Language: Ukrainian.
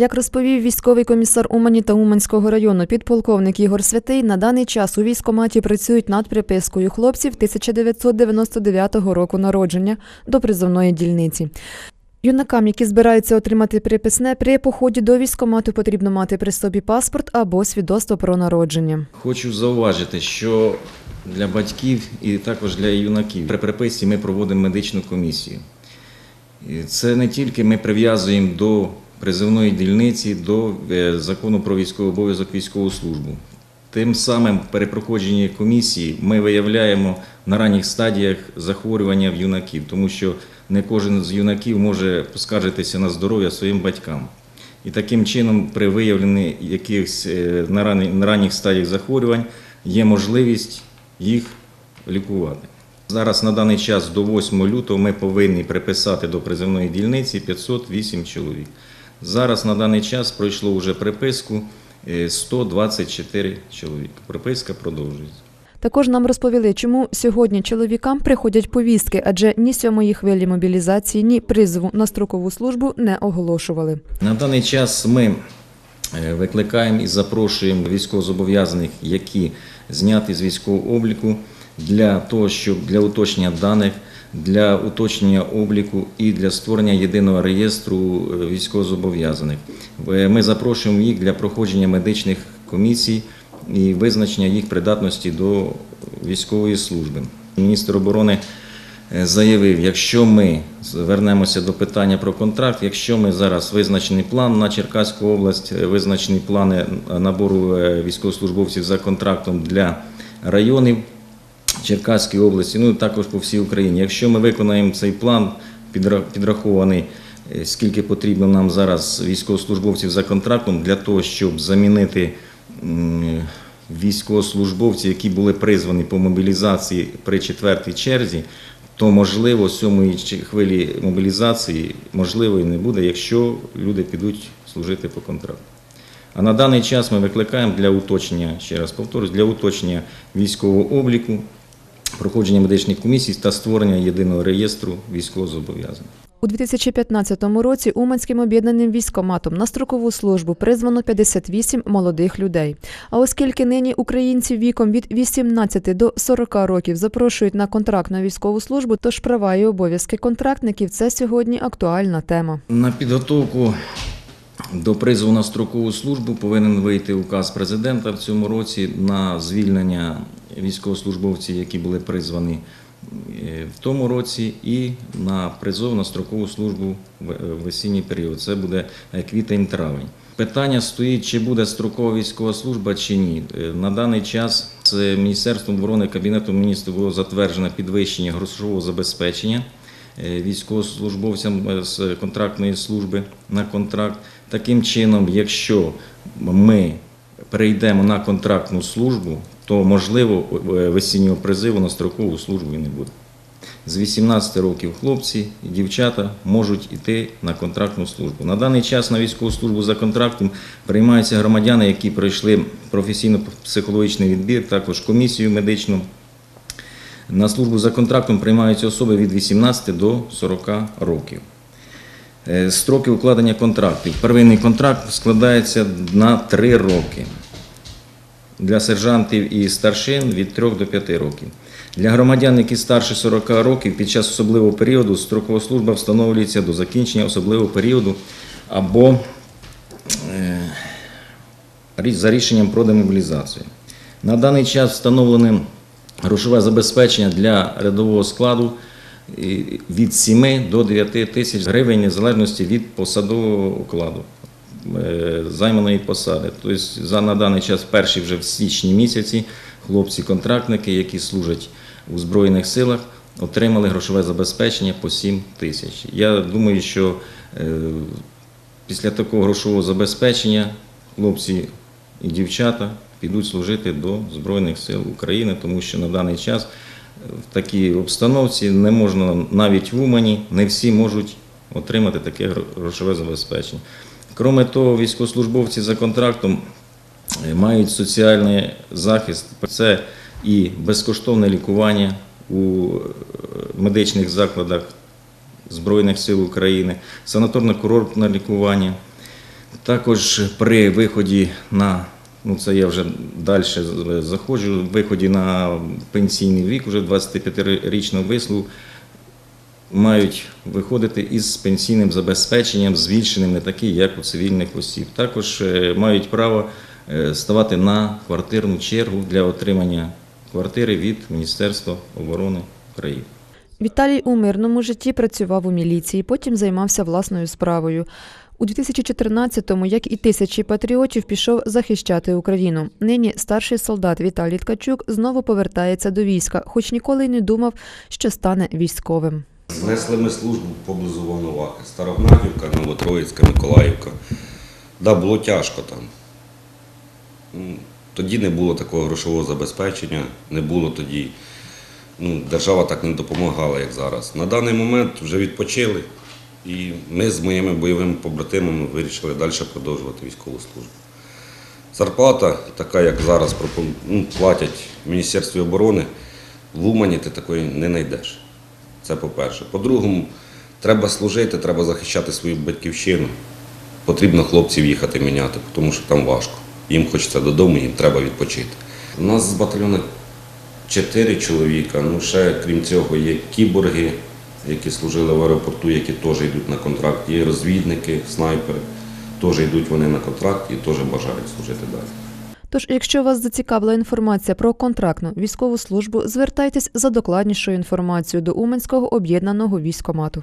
Як розповів військовий комісар Умані та Уманського району підполковник Ігор Святий, на даний час у військкоматі працюють над припискою хлопців 1999 року народження до призовної дільниці. Юнакам, які збираються отримати приписне, при поході до військкомату потрібно мати при собі паспорт або свідоцтво про народження. Хочу зауважити, що для батьків і також для юнаків при приписці ми проводимо медичну комісію. Це не тільки ми прив'язуємо до призовної дільниці, до е, закону про військовий обов'язок військову службу. Тим самим при проходженні комісії ми виявляємо на ранніх стадіях захворювання в юнаків, тому що не кожен з юнаків може поскаржитися на здоров'я своїм батькам. І таким чином, при виявленні якихось е, на ранніх, стадіях захворювань є можливість їх лікувати. Зараз на даний час до 8 лютого ми повинні приписати до призовної дільниці 508 чоловік. Зараз на даний час пройшло вже приписку е, 124 чоловіка. Приписка продовжується. Також нам розповіли, чому сьогодні чоловікам приходять повістки, адже ні сьомої хвилі мобілізації, ні призову на строкову службу не оголошували. На даний час ми е, викликаємо і запрошуємо військовозобов'язаних, які зняті з військового обліку, для того, щоб для уточнення даних, для уточнення обліку і для створення єдиного реєстру е, військовозобов'язаних. Е, Ми запрошуємо їх для проходження медичних комісій і визначення їх придатності до військової служби. Міністр оборони е, заявив, якщо ми звернемося до питання про контракт, якщо ми зараз визначений план на Черкаську область, визначені плани набору військовослужбовців за контрактом для районів Черкаської області, ну також по всій Україні. Якщо ми виконаємо цей план, підрахований, е, скільки потрібно нам зараз військовослужбовців за контрактом для того, щоб замінити військовослужбовців, які були призвані по мобілізації при четвертій черзі, то можливо сьомої хвилі мобілізації можливо і не буде, якщо люди підуть служити по контракту. А на даний час ми викликаємо для уточнення, ще раз повторюсь, для уточнення військового обліку, проходження медичних комісій та створення єдиного реєстру військовозобов'язаних. У 2015 році Уманським об'єднаним військоматом на строкову службу призвано 58 молодих людей. А оскільки нині українців віком від 18 до 40 років запрошують на контрактну військову службу, тож права і обов'язки контрактників це сьогодні актуальна тема. На підготовку до призову на строкову службу повинен вийти указ президента в цьому році на звільнення військовослужбовців, які були призвані е, в тому році, і на призов на строкову службу в в осінній період. Це буде е, квітень-травень. Питання стоїть, чи буде строкова військова служба, чи ні. Е, На даний час з Міністерством оборони Кабінетом міністрів було затверджено підвищення грошового забезпечення е, військовослужбовцям е, з контрактної служби на контракт. Таким чином, якщо ми перейдемо на контрактну службу, то можливо е, весіннього призиву на строкову службу і не буде. З 18 років хлопці і дівчата можуть йти на контрактну службу. На даний час на військову службу за контрактом приймаються громадяни, які пройшли професійно-психологічний відбір, також комісію медичну. На службу за контрактом приймаються особи від 18 до 40 років. Е, Строки укладення контрактів. Первинний контракт складається на 3 роки. Для сержантів і старшин від 3 до 5 років. Для громадян, які старше 40 років, під час особливого періоду строкова служба встановлюється до закінчення особливого періоду або е, за рішенням про демобілізацію. На даний час встановлене грошове забезпечення для рядового складу від 7 до 9 тисяч гривень, в залежності від посадового укладу е, займаної посади. Тобто за на даний час, перші вже в січні місяці, хлопці-контрактники, які служать у Збройних силах, отримали грошове забезпечення по 7 тисяч. Я думаю, що е, після такого грошового забезпечення хлопці і дівчата підуть служити до Збройних сил України, тому що на даний час в такій обстановці не можна навіть в Умані, не всі можуть отримати таке грошове забезпечення. Кроме того, військовослужбовці за контрактом е, мають соціальний захист. Це і безкоштовне лікування у е, медичних закладах Збройних сил України, санаторно-курортне лікування. Також при виході на, ну це я вже далі заходжу, виході на пенсійний вік, уже 25-річного вислугу, мають виходити із пенсійним забезпеченням, збільшеним не такий, як у цивільних осіб. Також е, мають право е, ставати на квартирну чергу для отримання квартири від Міністерства оборони України. Віталій у мирному житті працював у міліції, потім займався власною справою. У 2014-му, як і тисячі патріотів, пішов захищати Україну. Нині старший солдат Віталій Ткачук знову повертається до війська, хоч ніколи й не думав, що стане військовим. Знесли ми службу поблизу Волновахи. Старогнатівка, Новотроїцька, Миколаївка. Да, було тяжко там. Тоді не було такого грошового забезпечення, не було тоді. Ну, держава так не допомагала, як зараз. На даний момент вже відпочили, і ми з моїми бойовими побратимами вирішили далі продовжувати військову службу. Зарплата, така як зараз ну, платять в Міністерстві оборони, в Умані ти такої не знайдеш. Це по-перше. По-другому, треба служити, треба захищати свою батьківщину. Потрібно хлопців їхати міняти, тому що там важко. Їм хочеться додому, їм треба відпочити. У нас з батальйону чотири чоловіка. Ну, ще крім цього, є кіборги, які служили в аеропорту, які теж йдуть на контракт. Є розвідники, снайпери. Теж йдуть вони на контракт і теж бажають служити далі. Тож, якщо вас зацікавила інформація про контрактну військову службу, звертайтесь за докладнішою інформацією до Уманського об'єднаного військомату.